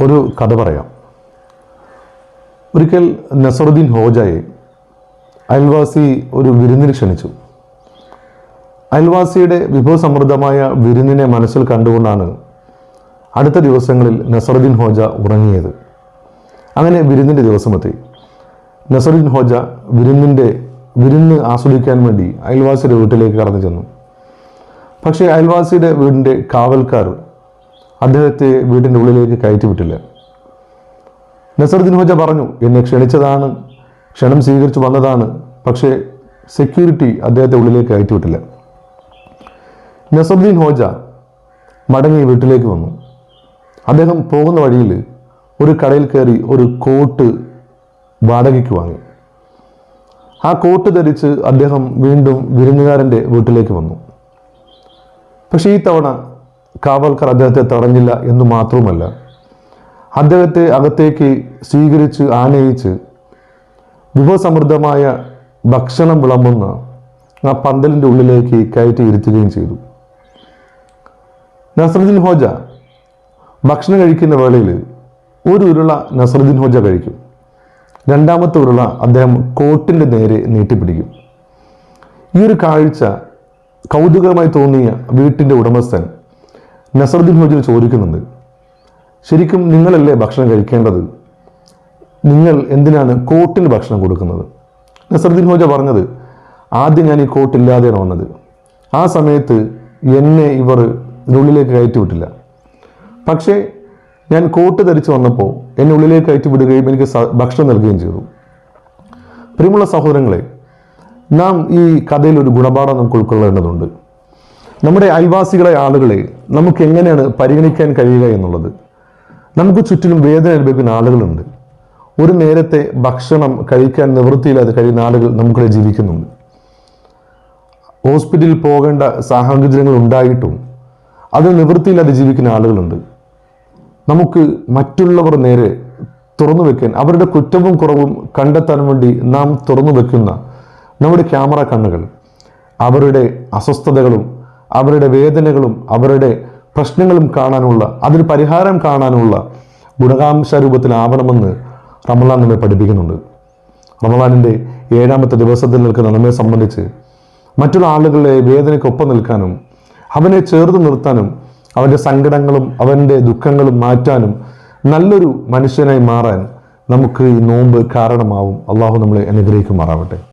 ഒരു കഥ പറയാം. ഒരിക്കൽ നസറുദ്ദീൻ ഹോജയെ അയൽവാസി ഒരു വിരുന്നിന് ക്ഷണിച്ചു. അയൽവാസിയുടെ വിഭവസമൃദ്ധമായ വിരുന്നിനെ മനസ്സിൽ കണ്ടുകൊണ്ടാണ് അടുത്ത ദിവസങ്ങളിൽ നസറുദ്ദീൻ ഹോജ ഉറങ്ങിയത്. അങ്ങനെ വിരുന്നിന്റെ ദിവസമെത്തി. നസറുദ്ദീൻ ഹോജ വിരുന്നിന്റെ വിരുന്ന് ആസ്വദിക്കാൻ വേണ്ടി അയൽവാസിയുടെ വീട്ടിലേക്ക് കടന്നു ചെന്നു. പക്ഷേ അയൽവാസിയുടെ വീടിന്റെ കാവൽക്കാർ അദ്ദേഹത്തെ വീടിന്റെ ഉള്ളിലേക്ക് കയറ്റിവിട്ടില്ല നസറുദ്ദീൻ ഹോജ പറഞ്ഞു എന്നെ ക്ഷണിച്ചതാണ് ക്ഷണം സ്വീകരിച്ചു വന്നതാണ് പക്ഷേ സെക്യൂരിറ്റി അദ്ദേഹത്തെ ഉള്ളിലേക്ക് കയറ്റിവിട്ടില്ല നസറുദ്ദീൻ ഹോജ മടങ്ങി വീട്ടിലേക്ക് വന്നു. അദ്ദേഹം പോകുന്ന വഴിയിൽ ഒരു കടയിൽ കയറി ഒരു കോട്ട് വാടകയ്ക്ക് വാങ്ങി. ആ കോട്ട് ധരിച്ച് അദ്ദേഹം വീണ്ടും വിരുന്നുകാരന്റെ വീട്ടിലേക്ക് വന്നു. പക്ഷേ ഈ തവണ കാവൽക്കാർ അദ്ദേഹത്തെ തടഞ്ഞില്ല എന്ന് മാത്രവുമല്ല അദ്ദേഹത്തെ അകത്തേക്ക് സ്വീകരിച്ച് ആനയിച്ച് വിഭവസമൃദ്ധമായ ഭക്ഷണം വിളമ്പുന്ന ആ പന്തലിന്റെ ഉള്ളിലേക്ക് കയറ്റി ഇരുത്തുകയും ചെയ്തു. നസറുദ്ദീൻ ഹോജ ഭക്ഷണം കഴിക്കുന്ന വേളയിൽ ഒരു ഉരുള നസറുദ്ദീൻ ഹോജ കഴിക്കും. രണ്ടാമത്തെ ഉരുള അദ്ദേഹം കോട്ടിന്റെ നേരെ നീട്ടിപ്പിടിക്കും. ഈ ഒരു കാഴ്ച കൗതുകമായി തോന്നിയ വീട്ടിന്റെ ഉടമസ്ഥൻ നസറുദ്ദീൻ ഹോജിന് ചോദിക്കുന്നുണ്ട് ശരിക്കും നിങ്ങളല്ലേ ഭക്ഷണം കഴിക്കേണ്ടത്? നിങ്ങൾ എന്തിനാണ് കോട്ടിന് ഭക്ഷണം കൊടുക്കുന്നത്? നസറുദ്ദീൻ ഹോജ പറഞ്ഞത് ആദ്യം ഞാൻ ഈ കോട്ടില്ലാതെയാണ് വന്നത്. ആ സമയത്ത് എന്നെ ഇവർ ഉള്ളിലേക്ക് കയറ്റി വിട്ടില്ല പക്ഷേ ഞാൻ കോട്ട് ധരിച്ച് വന്നപ്പോൾ എന്നെ ഉള്ളിലേക്ക് കയറ്റി വിടുകയും എനിക്ക് ഭക്ഷണം നൽകുകയും ചെയ്തു. പ്രിയമുള്ള സഹോദരങ്ങളെ നാം ഈ കഥയിൽ ഒരു ഗുണപാഠം നമുക്ക് ഉൾക്കൊള്ളേണ്ടതുണ്ട്. നമ്മുടെ അയൽവാസികളെ ആളുകളെ നമുക്ക് എങ്ങനെയാണ് പരിഗണിക്കാൻ കഴിയുക എന്നുള്ളത്? നമുക്ക് ചുറ്റിലും വേദന അനുഭവിക്കുന്ന ആളുകളുണ്ട്. ഒരു നേരത്തെ ഭക്ഷണം കഴിക്കാൻ നിവൃത്തിയില്ലാതെ കഴിയുന്ന ആളുകൾ നമുക്കിടെ ജീവിക്കുന്നുണ്ട്. ഹോസ്പിറ്റലിൽ പോകേണ്ട സാഹചര്യങ്ങൾ ഉണ്ടായിട്ടും അത് നിവൃത്തിയില്ലാതെ ജീവിക്കുന്ന ആളുകളുണ്ട്. നമുക്ക് മറ്റുള്ളവർ നേരെ തുറന്നു വെക്കാൻ അവരുടെ കുറ്റവും കുറവും കണ്ടെത്താൻ വേണ്ടി നാം തുറന്നു വെക്കുന്ന നമ്മുടെ ക്യാമറ കണ്ണുകൾ അവരുടെ അസ്വസ്ഥതകളും അവരുടെ വേദനകളും അവരുടെ പ്രശ്നങ്ങളും കാണാനുള്ള അതിന് പരിഹാരം കാണാനുള്ള ഗുണകാംശ രൂപത്തിലാവണമെന്ന് റമലാൻ നമ്മെ പഠിപ്പിക്കുന്നുണ്ട്. റമലാനിന്റെ ഏഴാമത്തെ ദിവസത്തിൽ നിൽക്കുന്ന നമ്മെ സംബന്ധിച്ച് മറ്റുള്ള ആളുകളുടെ വേദനയ്ക്കൊപ്പം നിൽക്കാനും അവനെ ചേർത്ത് നിർത്താനും അവന്റെ സങ്കടങ്ങളും അവന്റെ ദുഃഖങ്ങളും മാറ്റാനും നല്ലൊരു മനുഷ്യനായി മാറാൻ നമുക്ക് ഈ നോമ്പ് കാരണമാവും. അള്ളാഹു നമ്മളെ അനുഗ്രഹിക്കുമാറാവട്ടെ.